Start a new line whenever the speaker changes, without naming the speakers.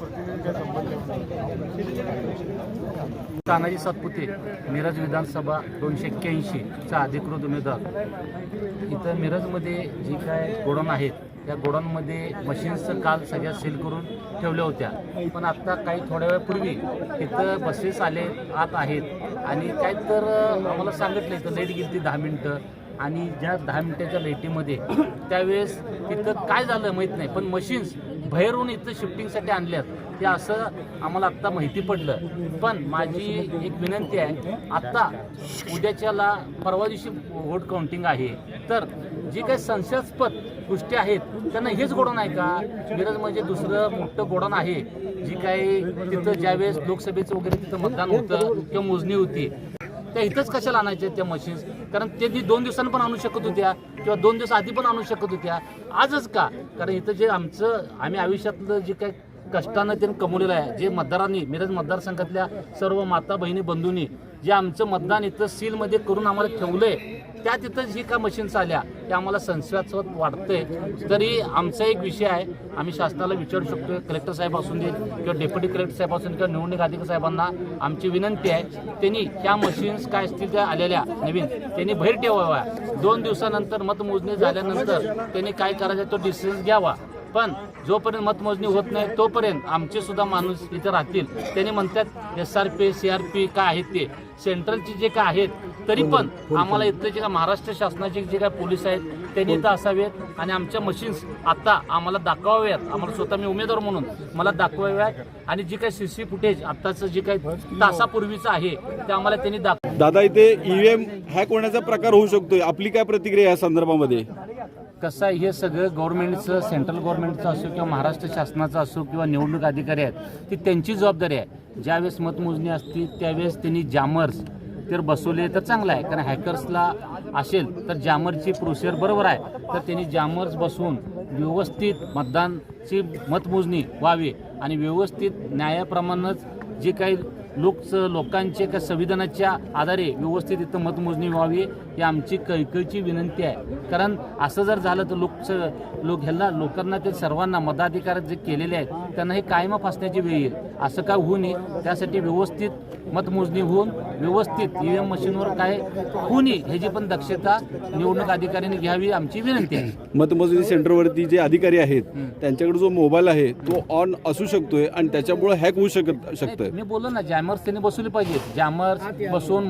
ಪ್ರತಿನಿಧಿಗಳ तानाजी सातपुते मिरज विधानसभा दोनशे एक्क्याऐंशीचा अधिकृत उमेदवार. इथं मिरजमध्ये जी काय गोडाऊन आहेत त्या गोडाऊनमध्ये मशीन्सचं काल सगळ्या सील करून ठेवल्या होत्या. पण आत्ता काही थोड्या वेळापूर्वी इथं बसेस आले आत आहेत. आणि काय तर आम्हाला सांगितलं इथं लाइट गेली ती दहा मिनटं. आणि ज्या दहा मिनिटाच्या लाईटीमध्ये त्यावेळेस तिथं काय झालं माहीत नाही पण मशीन्स बाहेरून इथं शिफ्टिंगसाठी आणल्यात. ते असं आम्हाला आत्ता माहिती पडलं. पण माझी एक विनंती आहे आत्ता उद्याच्याला परवा दिवशी व्होट काउंटिंग आहे. तर जी काही संशयास्पद गोष्टी आहेत त्यांना हेच गोडण आहे का? मिरज म्हणजे दुसरं मोठं गोडण आहे. जी काही तिथं ज्यावेळेस लोकसभेचं वगैरे तिथं मतदान होतं किंवा मोजणी होती. त्या इथंच कशाला आणायच्या त्या मशीन्स कारण ते ती दोन दिवसांनी पण आणू शकत होत्या किंवा दोन दिवस आधी पण आणू शकत होत्या. आजच का? कारण इथं जे आमचं आम्ही आयुष्यातलं जे काही कष्टानं त्यांनी कमवलेलं आहे जे मतदारांनी मिरज मतदारसंघातल्या सर्व माता बहिणी बंधूंनी जे आमचं मतदान इथं सीलमध्ये करून आम्हाला ठेवलंय त्या तिथं जी का मशीन्स आल्या त्या आम्हाला संशयास्पद वाटतंय. तरी आमचा एक विषय आहे आम्ही शासनाला विचारू शकतो कलेक्टर साहेब असून दे किंवा डेप्युटी कलेक्टर साहेब असून किंवा निवडणूक अधिकारी साहेबांना आमची विनंती आहे त्यांनी त्या मशीन्स काय असतील त्या आलेल्या नवीन त्यांनी भैर ठेवाव्या. दोन दिवसानंतर मतमोजणी झाल्यानंतर त्यांनी काय करायचं तो डिसिजन घ्यावा. पण जोपर्यंत मतमोजणी होत नाही तोपर्यंत आमचे सुद्धा माणूस इथे राहतील. त्यांनी म्हणतात S R P C R P काय आहेत ते? सेंट्रलचे जे काय आहेत तरी पण आम्हाला इथले जे काय महाराष्ट्र शासनाचे जे काय पोलीस आहेत त्यांनी इथं असावेत आणि आमच्या मशीन्स आता आम्हाला दाखवाव्यात. आम्हाला स्वतः मी उमेदवार म्हणून मला दाखवाव्यात. आणि जी काही सी सी फुटेज आत्ताचं जे काही तासापूर्वीचं आहे ते आम्हाला त्यांनी दाखव
दादा इथे ईव्हीएम हॅक होण्याचा प्रकार होऊ शकतोय. आपली काय प्रतिक्रिया या संदर्भामध्ये?
कसं आहे हे सगळं गव्हर्नमेंटचं सेंट्रल गव्हर्नमेंटचं असो किंवा महाराष्ट्र शासनाचं असो किंवा निवडणूक अधिकारी आहेत ती त्यांची जबाबदारी आहे. ज्यावेळेस मतमोजणी असती त्यावेळेस त्यांनी जामर्स तर बसवले तर चांगलं आहे. कारण हॅकर्सला असेल तर जामरची प्रोसिजर बरोबर आहे. तर त्यांनी जामर्स बसवून व्यवस्थित मतदानची मतमोजणी व्हावी आणि व्यवस्थित न्यायाप्रमाणेच जे काही लोक लोकांचे का संविधानाच्या आधारे व्यवस्थित इथं मतमोजणी व्हावी ही आमची कळकळीची विनंती आहे. कारण असं जर झालं तर लोक लोक ह्यांना लोकांना ते सर्वांना मताधिकार जे केलेले आहेत त्यांना हे कायम फासण्याची वेळ येईल. असं काय होऊ नये? त्यासाठी व्यवस्थित मतमोजणी होऊन व्यवस्थित ई व्ही एम मशीनवर काय होऊ नये ह्याची पण दक्षता निवडणूक अधिकाऱ्यांनी घ्यावी आमची विनंती आहे.
मतमोजणी सेंटरवरती जे अधिकारी आहेत त्यांच्याकडे जो मोबाईल आहे तो ऑन असू शकतोय आणि त्याच्यामुळे हॅक होऊ शकत शकतोय.
मी बोललो ना जॅमर्स त्यांनी बसवले पाहिजेत. जॅमर्स बसवून